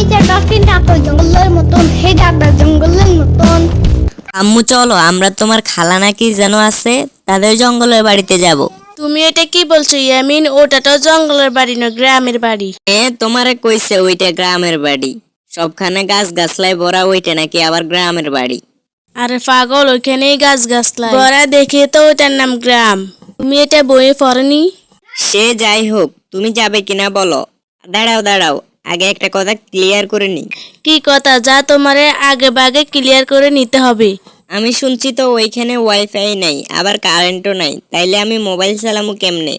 এই জায়গাটি ডাকো জঙ্গলের মতন সেই জায়গা জঙ্গলের মতন। আম্মু চলো আমরা তোমার খালা নাকি যেন আছে তাদের জঙ্গলের বাড়িতে যাব। তুমি এটা কি বলছো ইয়ামিন? ওটা তো জঙ্গলের বাড়ি না গ্রামের বাড়ি। এ তোমারে কইছে ওইটা গ্রামের বাড়ি। সবখানে গাছ গাছলাই ভরা ওইটা নাকি আবার গ্রামের বাড়ি। আরে পাগল ওইখানেই গাছ গাছলা বড়া দেখে তো ওটার নাম গ্রাম। তুমি এটা বইয়ে পড়নি? সে যাই হোক তুমি যাবে কিনা বলো। দাঁড়াও দাঁড়াও আগে একটা কথা ক্লিয়ার করে নি। কি কথা? যা তোমারে আগে বাগে ক্লিয়ার করে নিতে হবে। আমি শুনছি তো ওইখানে ওয়াইফাই নাই আবার কারেন্টও নাই তাইলে আমি মোবাইল চালামু কেমনে?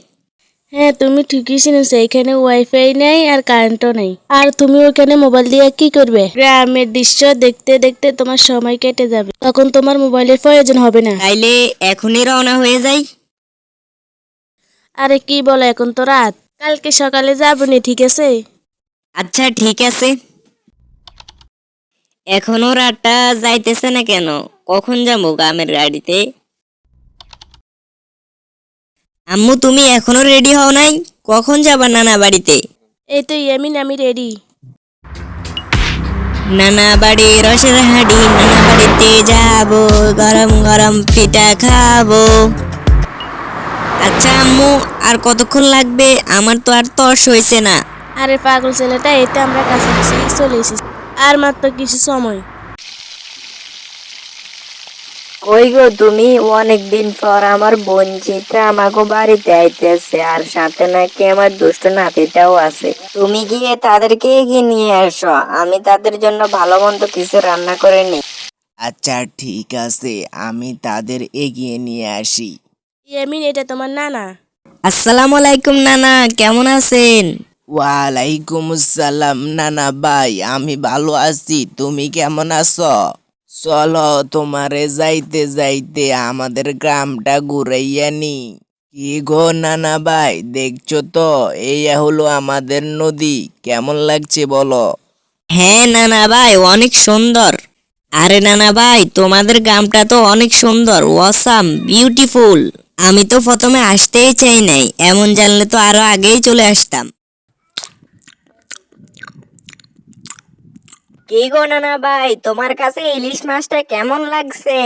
হ্যাঁ তুমি ঠিকই শুনেছো এখানে ওয়াইফাই নেই আর কারেন্টও নেই। আর তুমি ওখানে মোবাইল দিয়ে কি করবে? গ্রামের দৃশ্য দেখতে দেখতে তোমার সময় কেটে যাবে। তখন তোমার মোবাইলের প্রয়োজন হবে না। তাইলে এখনই রওনা হয়ে যাই। আরে কি বলো এখন তো রাত? কালকে সকালে যাবনি ঠিক আছে? আচ্ছা ঠিক আছে। এখনও রাতটা যাইতেছে না কেন? কখন যাব গ্রামের গাড়িতে? আম্মু তুমি এখনও রেডি হও নাই? কখন যাবা নানা বাড়িতে? এই তো ইয়ামিন আমি রেডি। নানা বাড়ি রসের হাঁড়ি নানা বাড়িতে যাব গরম গরম পিঠা খাব। আচ্ছা আম্মু আর কতক্ষণ লাগবে? আমার তো আর তর্স হয়েছে না। আরে পাগল ছেলেটা এতে আমরা কাছাকাছি চলে এসেছি। আর মাত্র কিছু সময়। ওই গো তুমি অনেক দিন পর আমার বোন চিত্রা আমাকে বাড়িতে আইতেছে আর সাথে নাকি আমার দুষ্ট নাতিটাও আছে। তুমি গিয়ে তাদেরকে এগিয়ে নিয়ে আসো আমি তাদের জন্য ভালো মন্দ কিছু রান্না করে নি আচ্ছা ঠিক আছে আমি তাদের এগিয়ে নিয়ে আসি। ইয়ামিন এটা তোমার নানা? আসসালামু আলাইকুম নানা কেমন আছেন? ওয়ালাইকুম আসসালাম, নানা ভাই, আমি ভালো আছি, তুমি কেমন আছো? চলো তোমারে যাইতে যাইতে আমাদের গ্রামটা ঘুরাইয়া নি। কি গো নানা ভাই, দেখছ তো এই হলো আমাদের নদী, কেমন লাগছে বলো? হ্যাঁ নানা ভাই, অনেক সুন্দর। আরে নানা ভাই, তোমাদের গ্রামটা তো অনেক সুন্দর ওয়াসাম বিউটিফুল আমি তো প্রথমে আসতেই চাই নাই, এমন জানলে তো আরও আগেই চলে আসতাম। কি গো নানা ভাই, তোমার কাছে ইলিশ মাছটা কেমন লাগছে?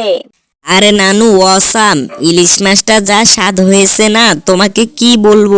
আরে নানু, অসাম, ইলিশ মাছটা যা স্বাদ হয়েছে না, তোমাকে কি বলব?